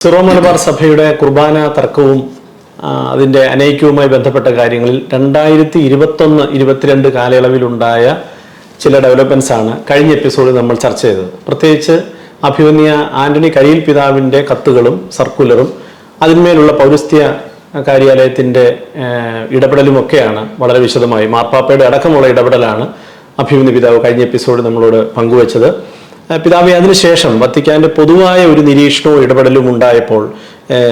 Syro Malabar സഭയുടെ കുർബാന തർക്കവും അതിന്റെ അനൈക്യവുമായി ബന്ധപ്പെട്ട കാര്യങ്ങളിൽ രണ്ടായിരത്തി ഇരുപത്തൊന്ന് ഇരുപത്തിരണ്ട് കാലയളവിലുണ്ടായ ചില ഡെവലപ്മെന്റ്സ് ആണ് കഴിഞ്ഞ എപ്പിസോഡിൽ നമ്മൾ ചർച്ച ചെയ്തത്. പ്രത്യേകിച്ച് അഭിമന്യ ആന്റണി കരിയിൽ പിതാവിന്റെ കത്തുകളും സർക്കുലറും അതിന്മേലുള്ള പൗരസ്ത്യ കാര്യാലയത്തിന്റെ ഏഹ്, ഇടപെടലും ഒക്കെയാണ് വളരെ വിശദമായി. മാർപ്പാപ്പയുടെ അടക്കമുള്ള ഇടപെടലാണ് അഭിമന്യ പിതാവ് കഴിഞ്ഞ എപ്പിസോഡിൽ നമ്മളോട് പങ്കുവച്ചത്. പിതാവെ അതിനുശേഷം വത്തിക്കാന്റെ പൊതുവായ ഒരു നിരീക്ഷണവും ഇടപെടലും ഉണ്ടായപ്പോൾ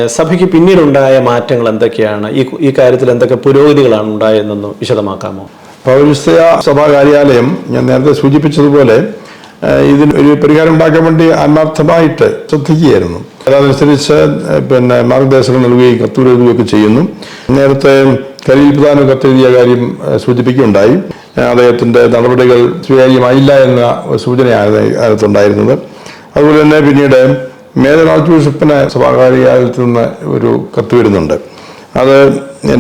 സഭയ്ക്ക് പിന്നീടുണ്ടായ മാറ്റങ്ങൾ എന്തൊക്കെയാണ്? ഈ ഈ കാര്യത്തിൽ എന്തൊക്കെ പുരോഗതികളാണ് ഉണ്ടായതെന്നൊന്ന് വിശദമാക്കാമോ? പൗരസ്ത്യ സഭാ കാര്യാലയം ഞാൻ നേരത്തെ സൂചിപ്പിച്ചതുപോലെ ഇതിന് ഒരു പരിഹാരം ഉണ്ടാക്കാൻ വേണ്ടി ആത്മാർത്ഥമായിട്ട് ശ്രദ്ധിക്കുകയായിരുന്നു. അതനുസരിച്ച് പിന്നെ മാർഗദർശനം നൽകുകയും കത്തുവെഴുതുകയൊക്കെ ചെയ്യുന്നു. നേരത്തെ കലിയിൽ പ്രധാന കത്തെഴുതിയ കാര്യം സൂചിപ്പിക്കുകയുണ്ടായി. അദ്ദേഹത്തിന്റെ നടപടികൾ സ്വീകാര്യമായില്ല എന്ന സൂചനയാണ് അതിനകത്തുണ്ടായിരുന്നത് അതുപോലെ തന്നെ പിന്നീട് ആർച്ച് ബിഷപ്പിന് സഭാകാര്യാലയത്തിൽ നിന്ന് ഒരു കത്ത് വരുന്നുണ്ട്. അത്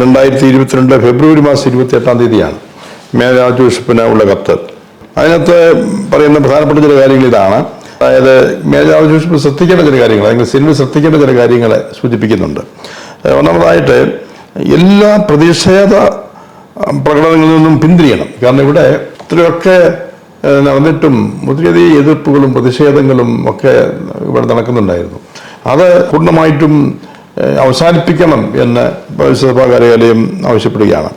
രണ്ടായിരത്തി ഇരുപത്തിരണ്ട് ഫെബ്രുവരി മാസം ഇരുപത്തി എട്ടാം തീയതിയാണ് ആർച്ച് ബിഷപ്പിന് ഉള്ള കത്ത്. അതിനകത്ത് പറയുന്ന പ്രധാനപ്പെട്ട ചില കാര്യങ്ങൾ ഇതാണ്. അതായത് ആർച്ച് ബിഷപ്പ് ശ്രദ്ധിക്കേണ്ട ചില കാര്യങ്ങൾ അല്ലെങ്കിൽ സിനിമ ശ്രദ്ധിക്കേണ്ട ചില കാര്യങ്ങളെ സൂചിപ്പിക്കുന്നുണ്ട്. ഒന്നാമതായിട്ട് എല്ലാ പ്രതിഷേധ പ്രകടനങ്ങളിൽ നിന്നും പിന്തിരിയണം. കാരണം ഇവിടെ ഇത്രയൊക്കെ നടന്നിട്ടും ഒത്തിരിയധികം എതിർപ്പുകളും പ്രതിഷേധങ്ങളും ഒക്കെ ഇവിടെ നടക്കുന്നുണ്ടായിരുന്നു. അത് പൂർണമായിട്ടും അവസാനിപ്പിക്കണം എന്ന് പരിശുദ്ധ കാര്യാലയം ആവശ്യപ്പെടുകയാണ്.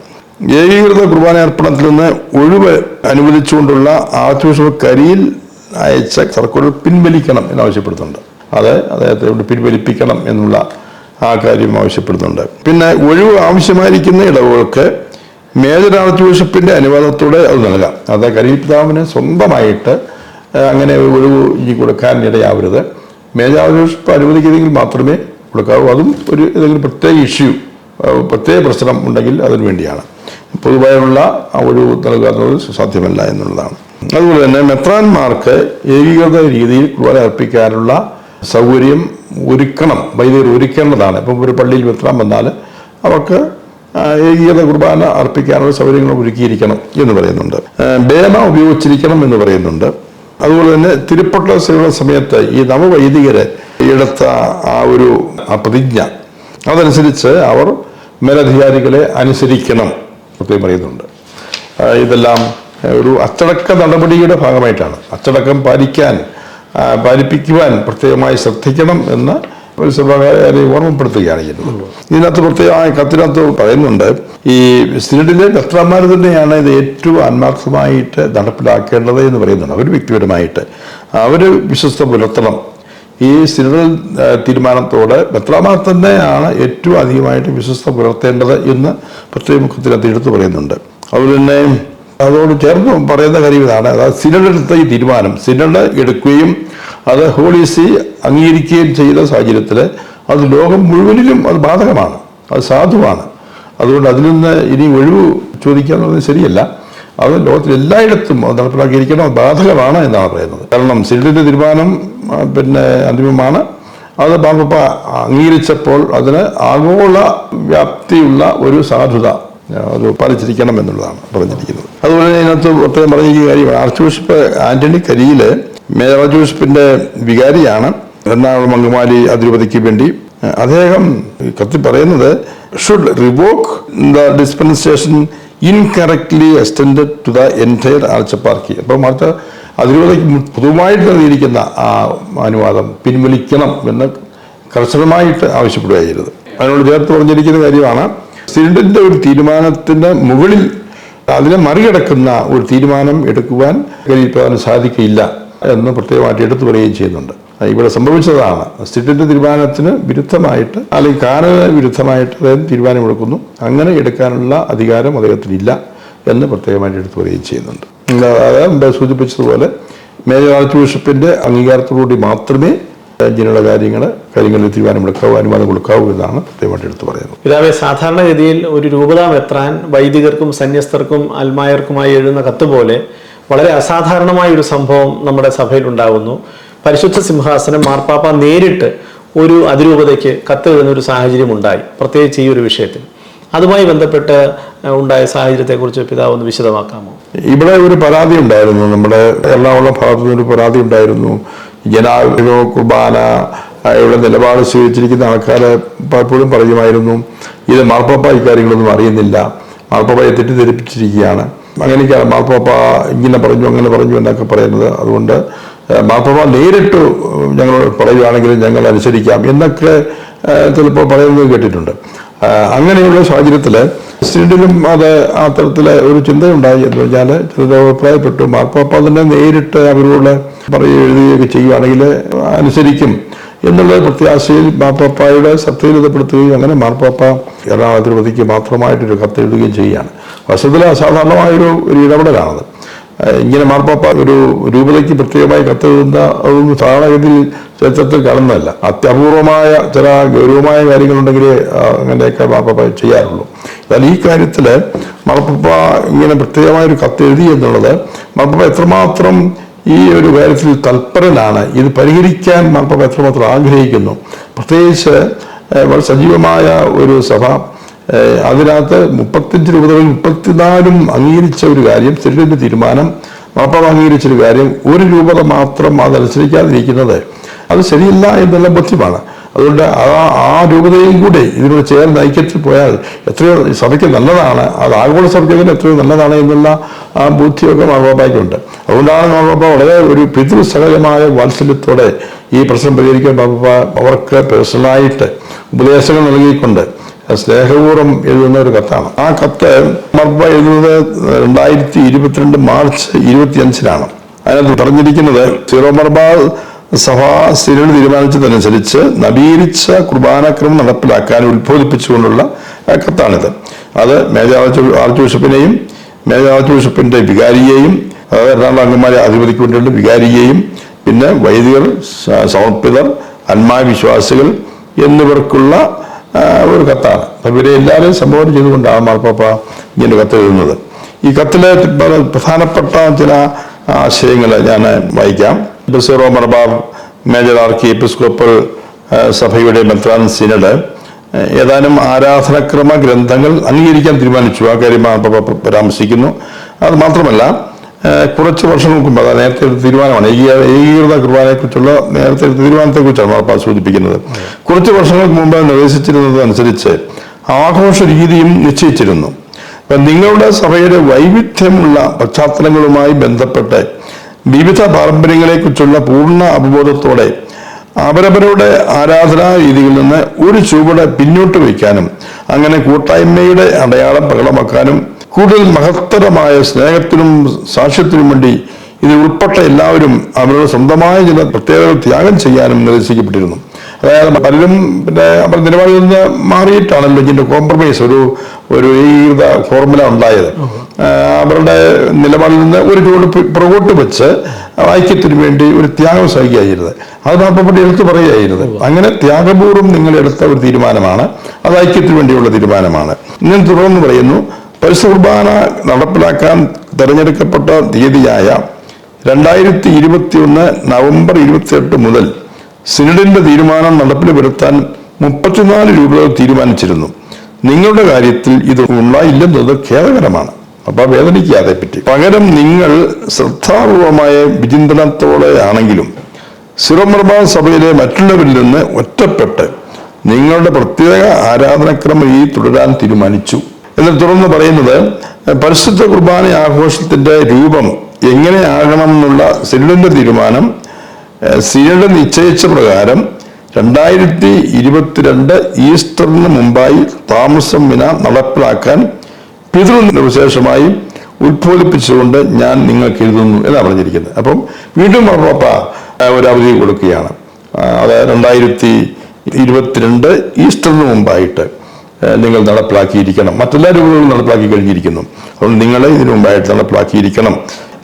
ഏകീകൃത കുർബാന അർപ്പണത്തിൽ നിന്ന് ഒഴിവ് അനുവദിച്ചുകൊണ്ടുള്ള ആർച്ച് കരിയിൽ അയച്ച സർക്കുലർ പിൻവലിക്കണം എന്ന് ആവശ്യപ്പെടുന്നുണ്ട്. അത് അദ്ദേഹത്തെ ഇവിടെ പിൻവലിപ്പിക്കണം എന്നുള്ള ആ കാര്യം ആവശ്യപ്പെടുന്നുണ്ട്. പിന്നെ ഒഴിവ് ആവശ്യമായിരിക്കുന്ന ഇടവുകൾക്ക് മേജർ ആർച്ച് ബിഷപ്പിന്റെ അനുവാദത്തോടെ അത് നൽകാം. അത് കരീപിതാവിന് സ്വന്തമായിട്ട് അങ്ങനെ ഒരു ഒഴിവ് ഇനി കൊടുക്കാൻ ഇടയാവരുത്. മേജർ ആർച്ച് ബിഷപ്പ് അനുവദിക്കുന്നെങ്കിൽ മാത്രമേ കൊടുക്കാവൂ. അതും ഒരു ഏതെങ്കിലും പ്രത്യേക ഇഷ്യൂ പ്രത്യേക പ്രശ്നം ഉണ്ടെങ്കിൽ അതിനു വേണ്ടിയാണ്. പൊതുവായുള്ള ആ ഒഴിവ് നൽകുക എന്നത് സാധ്യമല്ല എന്നുള്ളതാണ്. അതുപോലെ തന്നെ മെത്രാന്മാർക്ക് ഏകീകൃത രീതിയിൽ കുർബാന അർപ്പിക്കാനുള്ള സൗകര്യം ഒരുക്കണം വൈദികർ ഒരുക്കേണ്ടതാണ്. ഇപ്പം ഒരു പള്ളിയിൽ വെത്താൻ വന്നാൽ അവർക്ക് ഏകീകൃത കുർബാന അർപ്പിക്കാനുള്ള സൗകര്യങ്ങൾ ഒരുക്കിയിരിക്കണം എന്ന് പറയുന്നുണ്ട്. ബേമ ഉപയോഗിച്ചിരിക്കണം എന്ന് പറയുന്നുണ്ട്. അതുപോലെ തന്നെ തിരുപ്പട്ട സമയത്ത് ഈ നവവൈദികരെ എടുത്ത ആ ഒരു പ്രതിജ്ഞ അതനുസരിച്ച് അവർ മേലധികാരികളെ അനുസരിക്കണം പ്രത്യേകം പറയുന്നുണ്ട്. ഇതെല്ലാം ഒരു അച്ചടക്ക നടപടിയുടെ ഭാഗമായിട്ടാണ്. അച്ചടക്കം പാലിക്കാൻ പാലിപ്പിക്കുവാൻ പ്രത്യേകമായി ശ്രദ്ധിക്കണം എന്ന് സഭാകാരെ ഓർമ്മപ്പെടുത്തുകയാണ് ചെയ്യുന്നത്. ഇതിനകത്ത് പ്രത്യേകമായ കത്തിനകത്ത് പറയുന്നുണ്ട് ഈ സിനഡിലെ ഭക്തന്മാർ തന്നെയാണ് ഇത് ഏറ്റവും ആത്മാർത്ഥമായിട്ട് നടപ്പിലാക്കേണ്ടത് എന്ന് പറയുന്നുണ്ട്. അവർ വ്യക്തിപരമായിട്ട് അവർ വിശ്വസ്ത പുലർത്തണം. ഈ സിനഡൽ തീരുമാനത്തോടെ ഭക്തന്മാർ തന്നെയാണ് ഏറ്റവും അധികമായിട്ട് വിശ്വസ്ത പുലർത്തേണ്ടത് എന്ന് പ്രത്യേക മുഖത്തിനകത്ത് എടുത്തു പറയുന്നുണ്ട്. അതുപോലെ തന്നെ അതോട് ചേർന്ന് പറയുന്ന കാര്യം ഇതാണ്. അതായത് സിനഡ് ഈ തീരുമാനം സിനഡ് എടുക്കുകയും അത് ഹോളിസി അംഗീകരിക്കുകയും ചെയ്ത സാഹചര്യത്തിൽ അത് ലോകം മുഴുവനിലും അത് ബാധകമാണ് അത് സാധുവാണ്. അതുകൊണ്ട് അതിൽ നിന്ന് ഇനി ഒഴിവ് ചോദിക്കുക എന്നുള്ളത് ശരിയല്ല. അത് ലോകത്തിൽ എല്ലായിടത്തും അത് നടപ്പിലാക്കിയിരിക്കണം അത് ബാധകമാണ് എന്നാണ് പറയുന്നത്. കാരണം സിഡിന്റെ തീരുമാനം പിന്നെ അന്തിമമാണ്. അത് ബാബപ്പ അംഗീകരിച്ചപ്പോൾ അതിന് ആഗോള വ്യാപ്തിയുള്ള ഒരു സാധുത അത് പാലിച്ചിരിക്കണം എന്നുള്ളതാണ് പറഞ്ഞിരിക്കുന്നത്. അതുപോലെ തന്നെ ഇതിനകത്ത് പ്രത്യേകം പറഞ്ഞിരിക്കുന്ന കാര്യമാണ്. Arch bishop Antony Kariyil major arch ബിഷപ്പിന്റെ വികാരിയാണ്. എറണാകുളം അങ്കമാലി അതിരൂപതയ്ക്ക് വേണ്ടി. അദ്ദേഹം കത്തി പറയുന്നത് should revoke the dispensation incorrectly extended to the entire archeparchy അപ്പം അടുത്ത അതിരൂപതയ്ക്ക് പൊതുവായിട്ട് നൽകിയിരിക്കുന്ന ആ അനുവാദം പിൻവലിക്കണം എന്ന് കർശനമായിട്ട് ആവശ്യപ്പെടുകയായിരുന്നു. അതിനോട് ചേർത്ത് പറഞ്ഞിരിക്കുന്ന കാര്യമാണ് സിനഡിന്റെ ഒരു തീരുമാനത്തിന്റെ മുകളിൽ അതിനെ മറികടക്കുന്ന ഒരു തീരുമാനം എടുക്കുവാൻ കരിയിപ്പാൻ സാധിക്കില്ല എന്ന് പ്രത്യേകമായിട്ട് എടുത്തു പറയുകയും ചെയ്യുന്നുണ്ട്. ഇവിടെ സംഭവിച്ചതാണ്. സിറ്റിന്റെ തീരുമാനത്തിന് വിരുദ്ധമായിട്ട് അല്ലെങ്കിൽ കാനന വിരുദ്ധമായിട്ട് അദ്ദേഹം തീരുമാനമെടുക്കുന്നു അങ്ങനെ എടുക്കാനുള്ള അധികാരം അദ്ദേഹത്തിനില്ല എന്ന് പ്രത്യേകമായിട്ട് എടുത്തു പറയുകയും ചെയ്യുന്നുണ്ട്. അതായത് സൂചിപ്പിച്ചതുപോലെ മേജർ ആർച്ച് ബിഷപ്പിന്റെ അംഗീകാരത്തോടുകൂടി മാത്രമേ ഇങ്ങനെയുള്ള കാര്യങ്ങൾ കാര്യങ്ങളിൽ തീരുമാനമെടുക്കാവോ അനുവാദം കൊടുക്കാവൂ എന്നാണ് പ്രത്യേകമായിട്ട് എടുത്തു പറയുന്നത്. പിതാവെ സാധാരണഗതിയിൽ ഒരു രൂപതാം എത്രാൻ വൈദികർക്കും സന്യസ്തർക്കും അൽമായർക്കുമായി എഴുതുന്ന കത്ത് പോലെ വളരെ അസാധാരണമായ ഒരു സംഭവം നമ്മുടെ സഭയിൽ ഉണ്ടാകുന്നു പരിശുദ്ധ സിംഹാസനം മാർപ്പാപ്പ നേരിട്ട് ഒരു അതിരൂപതയ്ക്ക് കത്ത് എഴുതുന്ന ഒരു സാഹചര്യം ഉണ്ടായി പ്രത്യേകിച്ച് ഈ ഒരു വിഷയത്തിൽ. അതുമായി ബന്ധപ്പെട്ട് ഉണ്ടായ ഉണ്ടായ സാഹചര്യത്തെക്കുറിച്ച് പിതാവ് ഒന്ന് വിശദമാക്കാമോ? ഇവിടെ ഒരു പരാതി ഉണ്ടായിരുന്നു. നമ്മുടെ എറണാകുളം ഭാഗത്തു നിന്ന് ഒരു പരാതി ഉണ്ടായിരുന്നു. ജനാവിനോ കുർബാന ഇവിടെ നിലപാട് സ്വീകരിച്ചിരിക്കുന്ന ആൾക്കാരെ പലപ്പോഴും പറയുമായിരുന്നു ഇത് മാർപ്പാപ്പ ഇക്കാര്യങ്ങളൊന്നും അറിയുന്നില്ല. മാർപ്പാപ്പയെ തെറ്റിദ്ധരിപ്പിച്ചിരിക്കുകയാണ്. അങ്ങനെയൊക്കെയാണ് മാർപ്പാപ്പ ഇങ്ങനെ പറഞ്ഞു അങ്ങനെ പറഞ്ഞു എന്നൊക്കെ പറയുന്നത്. അതുകൊണ്ട് മാർപ്പാപ്പ നേരിട്ട് ഞങ്ങൾ പറയുകയാണെങ്കിൽ ഞങ്ങൾ അനുസരിക്കാം എന്നൊക്കെ ചിലപ്പോൾ പറയുന്നത് കേട്ടിട്ടുണ്ട്. അങ്ങനെയുള്ള സാഹചര്യത്തിൽ സിനഡിലും അത് അത്തരത്തിലെ ഒരു ചിന്തയുണ്ടായി എന്ന് പറഞ്ഞാൽ ചിലർ അഭിപ്രായപ്പെട്ടു. മാർപ്പാപ്പ തന്നെ നേരിട്ട് അവരോട് പറയുകയോ എഴുതുകയൊക്കെ ചെയ്യുകയാണെങ്കിൽ അനുസരിക്കും എന്നുള്ള പ്രത്യാശയിൽ മാർപ്പാപ്പായുടെ ശ്രദ്ധയിലെത്തപ്പെടുത്തുകയും അങ്ങനെ മാർപ്പാപ്പ എറണാകുളം തിരുപതിക്ക് മാത്രമായിട്ടൊരു കത്ത് എഴുതുകയും ചെയ്യുകയാണ്. വസ്തുത്തിൽ അസാധാരണമായൊരു ഒരു ഇടപെടലാണത്. ഇങ്ങനെ മാർപ്പാപ്പ ഒരു രൂപതയ്ക്ക് പ്രത്യേകമായി കത്തെഴുതുന്ന അതൊന്നും സാധാരണഗതിയിൽ ചരിത്രത്തിൽ കാണുന്നതല്ല അത്യപൂർവമായ ചില ഗൗരവമായ കാര്യങ്ങളുണ്ടെങ്കിലേ അങ്ങനെയൊക്കെ മാപ്പ ചെയ്യാറുള്ളൂ. എന്നാൽ ഈ കാര്യത്തിൽ മാർപ്പാപ്പ ഇങ്ങനെ പ്രത്യേകമായ ഒരു കത്ത് എഴുതി എന്നുള്ളത് മാർപ്പാപ്പ എത്രമാത്രം ഈ ഒരു കാര്യത്തിൽ തൽപരനാണ് ഇത് പരിഹരിക്കാൻ മാർപ്പാപ്പ എത്രമാത്രം ആഗ്രഹിക്കുന്നു. പ്രത്യേകിച്ച് വളരെ സജീവമായ ഒരു സഭ അതിനകത്ത് മുപ്പത്തഞ്ച് രൂപതകളിൽ മുപ്പത്തിനാലും അംഗീകരിച്ച ഒരു കാര്യം സിരിഡിന്റെ തീരുമാനം മാപ്പാവ് അംഗീകരിച്ച ഒരു കാര്യം ഒരു രൂപത മാത്രം അതനുസരിക്കാതിരിക്കുന്നത് അത് ശരിയില്ല എന്നുള്ള ബോധ്യമാണ്. അതുകൊണ്ട് ആ ആ രൂപതയും കൂടെ ഇതിനോട് ചേർന്ന് ഐക്യത്തിൽ പോയാൽ എത്രയോ സഭയ്ക്ക് നല്ലതാണ്. അത് ആഗോള സഭയ്ക്ക് എത്രയോ നല്ലതാണ് എന്നുള്ള ആ ബുദ്ധിയൊക്കെ ഉണ്ട് അതുകൊണ്ടാണ് മാർബാബ വളരെ ഒരു പിതൃസഹജമായ വാത്സല്യത്തോടെ ഈ പ്രശ്നം പരിഹരിക്കാൻ മാർപ്പാപ്പ അവർക്ക് പേഴ്സണലായിട്ട് ഉപദേശങ്ങൾ നൽകിക്കൊണ്ട് സ്നേഹപൂർവം എഴുതുന്ന ഒരു കത്താണ്. ആ കത്ത് മർബ എഴുതുന്നത് രണ്ടായിരത്തി ഇരുപത്തിരണ്ട് മാർച്ച് ഇരുപത്തിയഞ്ചിനാണ്. അതിനകത്ത് പറഞ്ഞിരിക്കുന്നത് സീറോ മർബാർ സഭാ സ്ഥിരം തീരുമാനിച്ചതനുസരിച്ച് നവീകരിച്ച കുർബാനക്രമം നടപ്പിലാക്കാൻ ഉത്ബോധിപ്പിച്ചുകൊണ്ടുള്ള കത്താണിത്. അത് മേജർ ആർച്ച് ബിഷപ്പിനെയും മേജർ ബിഷപ്പിന്റെ വികാരിയെയും അതായത് എറണാകുളം അംഗന്മാരെ അധിപതിക്ക് വേണ്ടിയുള്ള വികാരിയെയും പിന്നെ വൈദികർ സമർപ്പിതർ അന്മാവിശ്വാസികൾ എന്നിവർക്കുള്ള ഒരു കത്താണ്. അപ്പം ഇവരെ എല്ലാവരെയും സംബോധന ചെയ്തുകൊണ്ടാണ് മാർപ്പാപ്പ ഇങ്ങനെ കത്ത് എഴുതുന്നത്. ഈ കത്തിലെ പ്രധാനപ്പെട്ട ചില ആശയങ്ങൾ ഞാൻ വായിക്കാം. ബസീറോ മലബാർ മേജർ ആർക്കി എപ്പിസ്കോപ്പൽ സഭയുടെ മെത്രാൻ സിനഡ് ഏതാനും ആരാധനക്രമ ഗ്രന്ഥങ്ങൾ അംഗീകരിക്കാൻ തീരുമാനിച്ചു. ആ കാര്യം പരാമർശിക്കുന്നു. അത് മാത്രമല്ല കുറച്ച് വർഷങ്ങൾക്ക് മുമ്പ് അതായത് നേരത്തെ ഒരു തീരുമാനമാണ്. ഏകീ- ഏകീകൃത കുർബാനയെക്കുറിച്ചുള്ള നേരത്തെ ഒരു തീരുമാനത്തെക്കുറിച്ചാണ് മാർപ്പാ സൂചിപ്പിക്കുന്നത്. കുറച്ച് വർഷങ്ങൾക്ക് മുമ്പ് നിർദ്ദേശിച്ചിരുന്നത് അനുസരിച്ച് ആഘോഷ രീതിയും നിശ്ചയിച്ചിരുന്നു. നിങ്ങളുടെ സഭയുടെ വൈവിധ്യമുള്ള പശ്ചാത്തലങ്ങളുമായി ബന്ധപ്പെട്ട് വിവിധ പാരമ്പര്യങ്ങളെക്കുറിച്ചുള്ള പൂർണ അവബോധത്തോടെ അവരവരുടെ ആരാധനാ രീതിയിൽ നിന്ന് ഒരു ചുവട് പിന്നോട്ട് വയ്ക്കാനും അങ്ങനെ കൂട്ടായ്മയുടെ അടയാളം പ്രകടമാക്കാനും കൂടുതൽ മഹത്തരമായ സ്നേഹത്തിനും സാക്ഷ്യത്തിനും വേണ്ടി ഇതിൽ ഉൾപ്പെട്ട എല്ലാവരും അവരുടെ സ്വന്തമായ ചില പ്രത്യേകതകൾ ത്യാഗം ചെയ്യാനും നിർദ്ദേശിക്കപ്പെട്ടിരുന്നു. അതായത് പലരും പിന്നെ നമ്മുടെ നിലപാടിൽ നിന്ന് മാറിയിട്ടാണല്ലോ ഇതിന്റെ കോംപ്രമൈസ് ഒരു ഒരു ഏകീകൃത ഫോർമുല ഉണ്ടായത്. അവരുടെ നിലപാടിൽ നിന്ന് ഒരു ചുവട് പി- പുറകോട്ട് വെച്ച് ഐക്യത്തിന് വേണ്ടി ഒരു ത്യാഗം സഹിക്കുകയായിരുന്നത്. അത് പാപ്പപ്പെട്ട് എടുത്തു പറയുകയായിരുന്നത് അങ്ങനെ ത്യാഗപൂർവം നിങ്ങൾ എടുത്ത ഒരു തീരുമാനമാണ്. അത് ഐക്യത്തിന് വേണ്ടിയുള്ള തീരുമാനമാണ്. ഞാൻ തുടർന്ന് പറയുന്നു പരിശുദ്ധ കുർബാന നടപ്പിലാക്കാൻ തെരഞ്ഞെടുക്കപ്പെട്ട തീയതിയായ രണ്ടായിരത്തി ഇരുപത്തി ഒന്ന് നവംബർ ഇരുപത്തിയെട്ട് മുതൽ സിനഡിന്റെ തീരുമാനം നടപ്പിൽ വരുത്താൻ മുപ്പത്തിനാല് രൂപ തീരുമാനിച്ചിരുന്നു. നിങ്ങളുടെ കാര്യത്തിൽ ഇത് ഉണ്ടായില്ലെന്നത് ഖേദകരമാണ്. അപ്പൊ വേദനിക്കാതെ പറ്റി പകരം നിങ്ങൾ ശ്രദ്ധാപൂർവമായ വിചിന്തനത്തോടെ ആണെങ്കിലും സിറോമർബാ സഭയിലെ മറ്റുള്ളവരിൽ നിന്ന് ഒറ്റപ്പെട്ട് നിങ്ങളുടെ പ്രത്യേക ആരാധനക്രമം ഈ തുടരാൻ തീരുമാനിച്ചു. എന്ന് തുടർന്ന് പറയുന്നത് പരിശുദ്ധ കുർബാന ആഘോഷത്തിന്റെ രൂപം എങ്ങനെയാകണം എന്നുള്ള സിനഡിന്റെ തീരുമാനം സിനഡ് നിശ്ചയിച്ച പ്രകാരം രണ്ടായിരത്തി ഇരുപത്തിരണ്ട് ഈസ്റ്ററിന് മുമ്പായി താമസം വിന നടപ്പിലാക്കാൻ പിതൃനിർവിശേഷമായി ഉത്ബോധിപ്പിച്ചുകൊണ്ട് ഞാൻ നിങ്ങൾക്ക് എഴുതുന്നു എന്നാണ് പറഞ്ഞിരിക്കുന്നത്. അപ്പം വീണ്ടും മാർപ്പാപ്പ ഒരു അവധി കൊടുക്കുകയാണ്. അതായത് രണ്ടായിരത്തി ഇരുപത്തിരണ്ട് ഈസ്റ്ററിന് മുമ്പായിട്ട് നിങ്ങൾ നടപ്പിലാക്കിയിരിക്കണം. മറ്റെല്ലാ രൂപങ്ങളും നടപ്പിലാക്കി കഴിഞ്ഞിരിക്കുന്നു. അതുകൊണ്ട് നിങ്ങളെ ഇതിനു മുമ്പായിട്ട് നടപ്പിലാക്കിയിരിക്കണം.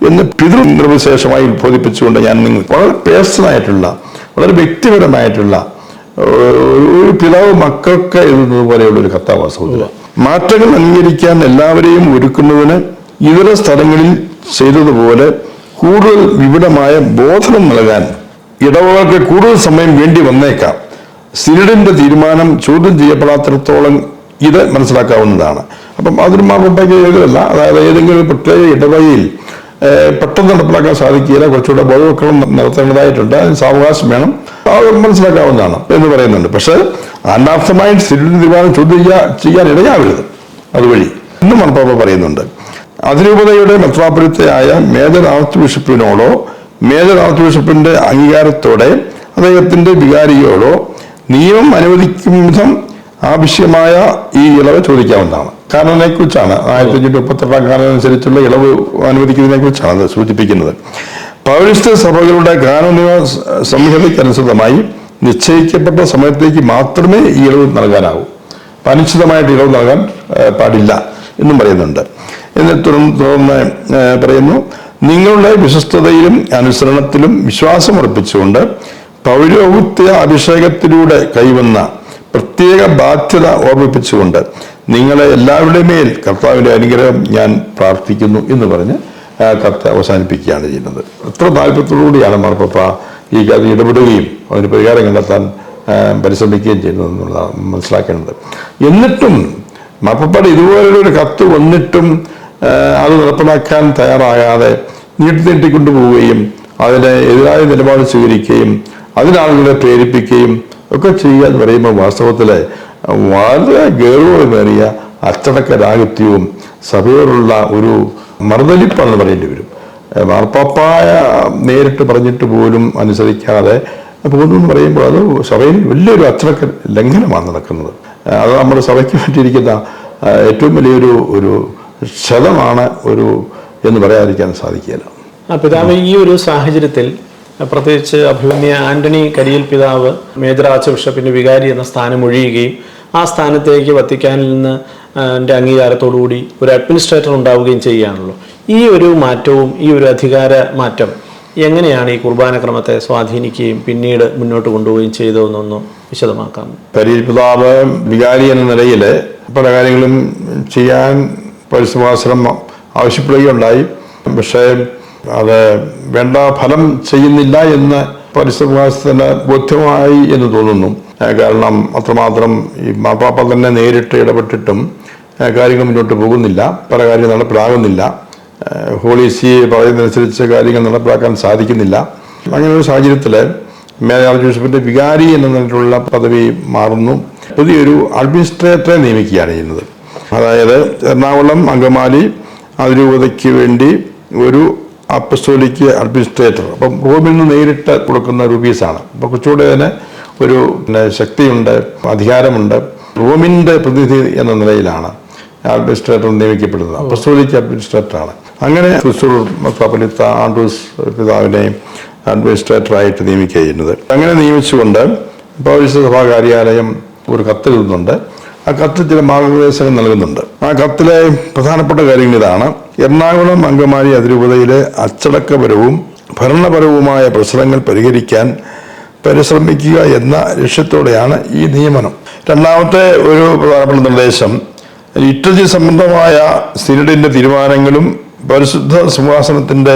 എന്ന് പിതൃ നിർവിശേഷമായി ബോധിപ്പിച്ചുകൊണ്ട് ഞാൻ നിങ്ങൾ വളരെ പേഴ്സണായിട്ടുള്ള വളരെ വ്യക്തിപരമായിട്ടുള്ള ഒരു- പിതാവ് മക്കൾക്ക് എഴുതുന്നത് പോലെയുള്ള ഒരു സഹോദര മാറ്റങ്ങൾ അംഗീകരിക്കാൻ എല്ലാവരെയും ഒരുക്കുന്നതിന് ഇതര സ്ഥലങ്ങളിൽ ചെയ്തതുപോലെ കൂടുതൽ വിപുലമായ ബോധനം നൽകാൻ ഇടവകൾക്ക് കൂടുതൽ സമയം വേണ്ടി വന്നേക്കാം. സിനഡിന്റെ തീരുമാനം ചോദ്യം ചെയ്യപ്പെടാത്തിടത്തോളം ഇത് മനസ്സിലാക്കാവുന്നതാണ്. അപ്പം അതൊരു മാർപ്പയ്ക്ക് ഏതല്ല അതായത് ഏതെങ്കിലും പ്രത്യേക ഇടവകയിൽ പെട്ടെന്ന് നടപ്പിലാക്കാൻ സാധിക്കില്ല കുറച്ചുകൂടെ ബോധവൽക്കരണം നടത്തേണ്ടതായിട്ടുണ്ട്. അതിന് സാവകാശം വേണം. അത് മനസ്സിലാക്കാവുന്നതാണ് എന്ന് പറയുന്നുണ്ട്. പക്ഷേ അനാർത്ഥമായി സ്ഥിതി തീരുമാനം ചോദ്യം ചെയ്യാ- ചെയ്യാൻ ഇടയാവരുത്. അതുവഴി. എന്നും മണപ്പാപ്പ പറയുന്നുണ്ട്. അതിരൂപതയുടെ മെത്രാപുരത്തെയായ മേജർ ആർച്ച് ബിഷപ്പിനോടോ മേജർ ആർച്ച് ബിഷപ്പിന്റെ അംഗീകാരത്തോടെ അദ്ദേഹത്തിന്റെ വികാരിയോടോ നിയമം അനുവദിക്കും വിധം ആവശ്യമായ ഈ ഇളവ് ചോദിക്കാവുന്നതാണ്. കാനനെ കുറിച്ചാണ് ആയിരത്തി അഞ്ഞൂറ്റി മുപ്പത്തെട്ടാം കാനം അനുസരിച്ചുള്ള ഇളവ് അനുവദിക്കുന്നതിനെ കുറിച്ചാണ് അത് സൂചിപ്പിക്കുന്നത്. പൗരസ്ത്യ സഭകളുടെ കാനൂനിക സംഹിതയ്ക്കനുസൃതമായി നിശ്ചയിക്കപ്പെട്ട സമയത്തേക്ക് മാത്രമേ ഈ ഇളവ് നൽകാനാവൂ. അനിശ്ചിതമായിട്ട് ഇളവ് നൽകാൻ പാടില്ല എന്നും പറയുന്നുണ്ട്. എന്നെ തുടർന്ന് തുടർന്ന് പറയുന്നു നിങ്ങളുടെ വിശ്വസ്തതയിലും അനുസരണത്തിലും വിശ്വാസമർപ്പിച്ചുകൊണ്ട് പൗരോഹിത്യ അഭിഷേകത്തിലൂടെ കൈവന്ന പ്രത്യേക ബാധ്യത ഓർമ്മിപ്പിച്ചുകൊണ്ട് നിങ്ങളെ എല്ലാവരുടെ മേൽ കർത്താവിന്റെ അനുഗ്രഹം ഞാൻ പ്രാർത്ഥിക്കുന്നു എന്ന് പറഞ്ഞ് കത്ത് അവസാനിപ്പിക്കുകയാണ് ചെയ്യുന്നത്. അത്ര താല്പര്യത്തോടുകൂടിയാണ് മാർപ്പപ്പ ഈ കഥ ഇടപെടുകയും അതിന് പരിഹാരം കണ്ടെത്താൻ പരിശ്രമിക്കുകയും ചെയ്യുന്നത് എന്നുള്ളതാണ് മനസ്സിലാക്കേണ്ടത്. എന്നിട്ടും മാർപ്പപ്പയുടെ ഇതുപോലൊരു കത്ത് വന്നിട്ടും അത് നടപ്പിലാക്കാൻ തയ്യാറാകാതെ നീട്ടി നീട്ടിക്കൊണ്ടുപോവുകയും അതിന് എതിരായ നിലപാട് സ്വീകരിക്കുകയും അതിനാളുകളെ പ്രേരിപ്പിക്കുകയും ഒക്കെ ചെയ്യുക എന്ന് പറയുമ്പോൾ വാസ്തവത്തിൽ വളരെ ഗൗരവമേറിയ അച്ചടക്ക രാഹിത്യവും സഭയോടുള്ള ഒരു മറുതലിപ്പാണെന്ന് പറയേണ്ടി വരും. മാർപ്പാപ്പായ നേരിട്ട് പറഞ്ഞിട്ട് പോലും അനുസരിക്കാതെ പോകുന്നു എന്ന് പറയുമ്പോൾ അത് സഭയിൽ വലിയൊരു അച്ചടക്ക ലംഘനമാണ് നടക്കുന്നത്. അത് നമ്മുടെ സഭയ്ക്ക് വേണ്ടിയിരിക്കുന്ന ഏറ്റവും വലിയൊരു ഒരു ക്ഷതമാണ് ഒരു എന്ന് പറയാതിരിക്കാൻ ആ പിതാവ് ഈ ഒരു സാഹചര്യത്തിൽ പ്രത്യേകിച്ച് അഭിമന്യ ആന്റണി കരിയിൽ പിതാവ് മേജർ ആർച്ച് ബിഷപ്പിന്റെ വികാരി എന്ന സ്ഥാനം ഒഴിയുകയും ആ സ്ഥാനത്തേക്ക് വത്തിക്കാനിൽ നിന്ന് അംഗീകാരത്തോടുകൂടി ഒരു അഡ്മിനിസ്ട്രേറ്റർ ഉണ്ടാവുകയും ചെയ്യുകയാണല്ലോ. ഈ ഒരു മാറ്റവും ഈ ഒരു അധികാര മാറ്റം എങ്ങനെയാണ് ഈ കുർബാന ക്രമത്തെ സ്വാധീനിക്കുകയും പിന്നീട് മുന്നോട്ട് കൊണ്ടുപോവുകയും ചെയ്തതെന്നൊന്ന് വിശദമാക്കാം. കരിയിൽ പിതാവ് വികാരി എന്ന നിലയിൽ പല കാര്യങ്ങളും ചെയ്യാൻ പരിശ്രമാശ്രമം ആവശ്യപ്പെടുകയുണ്ടായി. പക്ഷേ അത് വേണ്ട ഫലം ചെയ്യുന്നില്ല എന്ന് പരിസരവാസത്തിന് ബോധ്യമായി എന്ന് തോന്നുന്നു. കാരണം അത്രമാത്രം ഈ മാപ്പാപ്പ തന്നെ നേരിട്ട് ഇടപെട്ടിട്ടും കാര്യങ്ങൾ മുന്നോട്ട് പോകുന്നില്ല. പല കാര്യങ്ങൾ നടപ്പിലാകുന്നില്ല. ഹോളിസി പറയുന്നതനുസരിച്ച് കാര്യങ്ങൾ നടപ്പിലാക്കാൻ സാധിക്കുന്നില്ല. അങ്ങനെ ഒരു സാഹചര്യത്തിൽ മേജർ ജോസഫിന്റെ വികാരി എന്ന നിലയിലുള്ള പദവി മാറുന്നു. പുതിയൊരു അഡ്മിനിസ്ട്രേറ്ററെ നിയമിക്കുകയാണ് ചെയ്യുന്നത്. അതായത് എറണാകുളം അങ്കമാലി അതിരൂപതയ്ക്ക് വേണ്ടി ഒരു അപ്പസ്റ്റോലിക്ക് അഡ്മിനിസ്ട്രേറ്റർ. അപ്പം റോമിൽ നിന്ന് നേരിട്ട് കൊടുക്കുന്ന റുബീസാണ്. അപ്പോൾ കുറച്ചുകൂടെ അതിന് ഒരു പിന്നെ ശക്തിയുണ്ട് അധികാരമുണ്ട്. റോമിന്റെ പ്രതിനിധി എന്ന നിലയിലാണ് അഡ്മിനിസ്ട്രേറ്റർ നിയമിക്കപ്പെടുന്നത്. അപ്പസ്റ്റോലിക്ക് അഡ്മിനിസ്ട്രേറ്ററാണ്. അങ്ങനെ തൃശ്ശൂർ ആൻഡ്രൂസ് പിതാവിനെയും അഡ്മിനിസ്ട്രേറ്ററായിട്ട് നിയമിക്കുക ചെയ്യുന്നത്. അങ്ങനെ നിയമിച്ചുകൊണ്ട് പൗരസഭാ സഭാ കാര്യാലയം ഒരു കത്ത് എഴുതുന്നുണ്ട്. ആ കത്ത് ചില മാർഗനിർദ്ദേശങ്ങൾ നൽകുന്നുണ്ട്. ആ കത്തിലെ പ്രധാനപ്പെട്ട കാര്യങ്ങൾ ഇതാണ്. എറണാകുളം അങ്കമാലി അതിരൂപതയിലെ അച്ചടക്കപരവും ഭരണപരവുമായ പ്രശ്നങ്ങൾ പരിഹരിക്കാൻ പരിശ്രമിക്കുക എന്ന ലക്ഷ്യത്തോടെയാണ് ഈ നിയമനം. രണ്ടാമത്തെ ഒരു പ്രധാനപ്പെട്ട നിർദ്ദേശം ഇറ്റലി സംബന്ധമായ സിനഡിന്റെ തീരുമാനങ്ങളും പരിശുദ്ധ സിംഹാസനത്തിന്റെ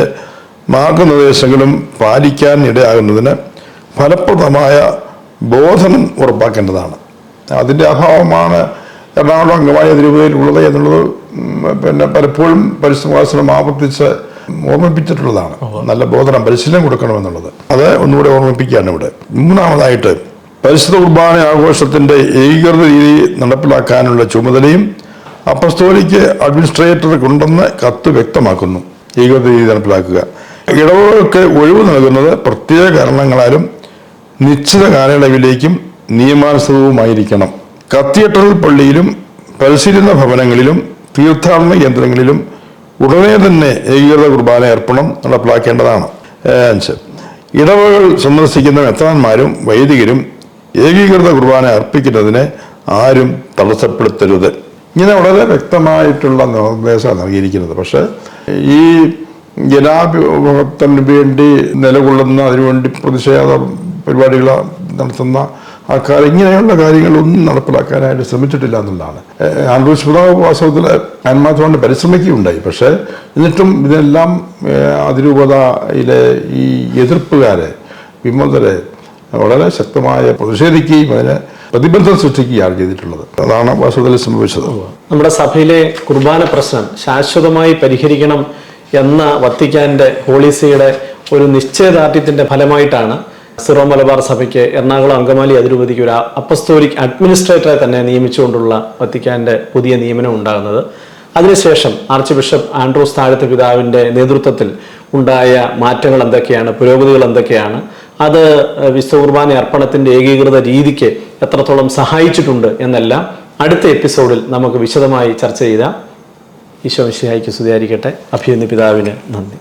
മാർഗനിർദ്ദേശങ്ങളും പാലിക്കാൻ ഇടയാകുന്നതിന് ഫലപ്രദമായ ബോധനം ഉറപ്പാക്കേണ്ടതാണ്. അതിന്റെ അഭാവമാണ് എറണാകുളം അംഗമായ അതിരൂപതയിൽ ഉള്ളത് എന്നുള്ളത് പിന്നെ പലപ്പോഴും പരിശ്രമവാസനം ആവർത്തിച്ച് ഓർമ്മിപ്പിച്ചിട്ടുള്ളതാണ്. നല്ല ബോധനം പരിശീലനം കൊടുക്കണമെന്നുള്ളത്. അത് ഒന്നുകൂടെ ഓർമ്മിപ്പിക്കുകയാണ് ഇവിടെ. മൂന്നാമതായിട്ട് പരിശുദ്ധ കുർബാന ആഘോഷത്തിന്റെ ഏകീകൃത രീതി നടപ്പിലാക്കാനുള്ള ചുമതലയും അപ്പസ്തോലിക്ക് അഡ്മിനിസ്ട്രേറ്റർക്കുണ്ടെന്ന് കത്ത് വ്യക്തമാക്കുന്നു. ഏകീകൃത രീതി നടപ്പിലാക്കുക. ഇടവുകൾക്ക് ഒഴിവ് നൽകുന്നത് പ്രത്യേക കാരണങ്ങളാലും നിശ്ചിത കാലയളവിലേക്കും നിയമാനുസൃതവുമായിരിക്കണം. കത്തീഡ്രൽ പള്ളിയിലും പരിശീലന ഭവനങ്ങളിലും തീർത്ഥാടന കേന്ദ്രങ്ങളിലും ഉടനെ തന്നെ ഏകീകൃത കുർബാന അർപ്പണം നടപ്പിലാക്കേണ്ടതാണ്. ഇടവകൾ സന്ദർശിക്കുന്ന മെത്രാന്മാരും വൈദികരും ഏകീകൃത കുർബാന അർപ്പിക്കുന്നതിന് ആരും തടസ്സപ്പെടുത്തരുത്. ഇങ്ങനെ വളരെ വ്യക്തമായിട്ടുള്ള നിർദ്ദേശമാണ് നൽകിയിരിക്കുന്നത്. പക്ഷേ ഈ ജനാഭിമുഖത്തിന് വേണ്ടി നിലകൊള്ളുന്ന അതിനുവേണ്ടി പ്രതിഷേധ പരിപാടികൾ നടത്തുന്ന ആൾക്കാർ ഇങ്ങനെയുള്ള കാര്യങ്ങളൊന്നും നടപ്പിലാക്കാനായിട്ട് ശ്രമിച്ചിട്ടില്ല എന്നുള്ളതാണ്. ആൻഡ്രൂസ് പിതാവ് വാസ്തവത്തിൽ ആത്മാർത്ഥമായിട്ട് പരിശ്രമിക്കുകയുണ്ടായി. പക്ഷേ എന്നിട്ടും ഇതെല്ലാം അതിരൂപതയിലെ ഈ എതിർപ്പുകാരെ വിമതരെ വളരെ ശക്തമായ പ്രതിഷേധിക്കുകയും അതിനെ പ്രതിബന്ധം സൃഷ്ടിക്കുകയാണ് ചെയ്തിട്ടുള്ളത്. അതാണ് വാസ്തവത്തിൽ സംഭവിച്ചത്. നമ്മുടെ സഭയിലെ കുർബാന പ്രശ്നം ശാശ്വതമായി പരിഹരിക്കണം എന്ന വത്തിക്കാന്റെ പോളിസിയുടെ ഒരു നിശ്ചയദാർഢ്യത്തിന്റെ ഫലമായിട്ടാണ് സിറോ മലബാർ സഭയ്ക്ക് എറണാകുളം അങ്കമാലി അതിരൂപതിക്ക് ഒരു അപ്പസ്തോലിക് അഡ്മിനിസ്ട്രേറ്ററെ തന്നെ നിയമിച്ചുകൊണ്ടുള്ള വത്തിക്കാന്റെ പുതിയ നിയമനം ഉണ്ടാകുന്നത്. അതിനുശേഷം ആർച്ച് ബിഷപ്പ് ആൻഡ്രൂസ് താഴത്തെ പിതാവിന്റെ നേതൃത്വത്തിൽ ഉണ്ടായ മാറ്റങ്ങൾ എന്തൊക്കെയാണ് പുരോഗതികൾ എന്തൊക്കെയാണ് അത് വിശ്വകുർബാന കുർബാന അർപ്പണത്തിന്റെ ഏകീകൃത രീതിക്ക് എത്രത്തോളം സഹായിച്ചിട്ടുണ്ട് എന്നെല്ലാം അടുത്ത എപ്പിസോഡിൽ നമുക്ക് വിശദമായി ചർച്ച ചെയ്ത ഈശോ മിശിഹായിക്ക് സ്തുതിയായിരിക്കട്ടെ. അഭിയന്തി പിതാവിന് നന്ദി.